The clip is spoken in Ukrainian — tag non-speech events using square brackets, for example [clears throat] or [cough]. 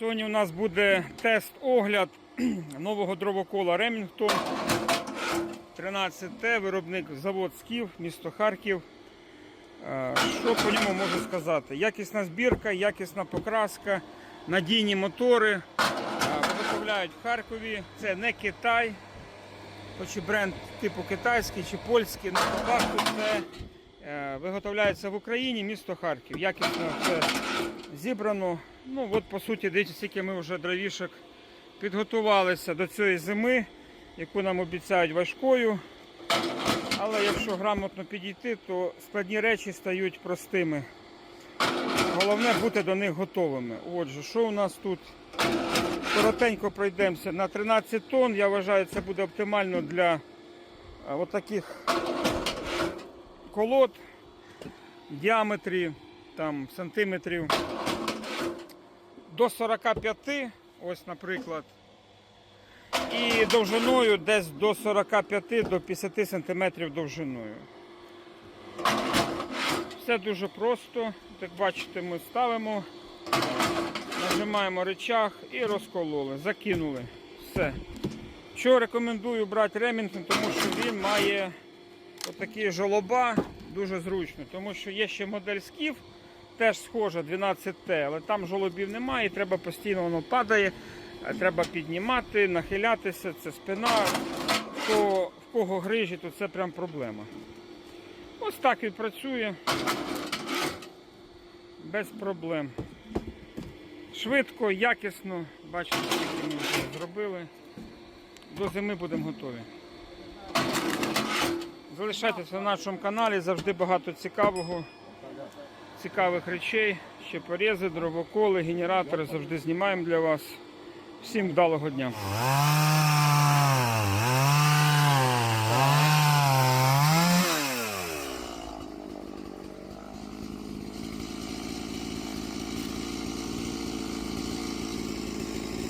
Сьогодні у нас буде тест-огляд [clears throat] нового дровокола Ремінгтон 13Т, виробник завод Скіф, місто Харків. Е, Що по ньому можу сказати? Якісна збірка, якісна покраска, надійні мотори. Е, Виготовляють в Харкові. Це не Китай, хоч і бренд типу китайський чи польський, по факту це виготовляється в Україні, місто Харків. Якісно все зібрано. Ну от по суті, дивіться, скільки ми вже дровішок підготувалися до цієї зими, яку нам обіцяють важкою. Але якщо грамотно підійти, то складні речі стають простими. Головне бути до них готовими. Отже, що у нас тут? Коротенько пройдемося на 13 тонн. Я вважаю, це буде оптимально для а, отаких колод в діаметрі там, сантиметрів до 45, ось, наприклад. І довжиною десь до 45 до 50 сантиметрів довжиною. Все дуже просто. Як бачите, ми ставимо, нажимаємо рычаг і розкололи, закинули. Все. Що рекомендую брати Ремінгтон, тому що він має отакі жолоба, дуже зручно, тому що є ще модель скіф, теж схожа 12Т, але там жолобів немає, і треба постійно воно падає, треба піднімати, нахилятися, це спина. Хто, в кого грижі, то це прям проблема. Ось так він працює. Без проблем. Швидко, якісно, бачите, скільки ми зробили. До зими будемо готові. Залишайтеся на нашому каналі, завжди багато цікавого, цікавих речей. Ще порізи, дровоколи, генератори завжди знімаємо для вас. Всім вдалого дня.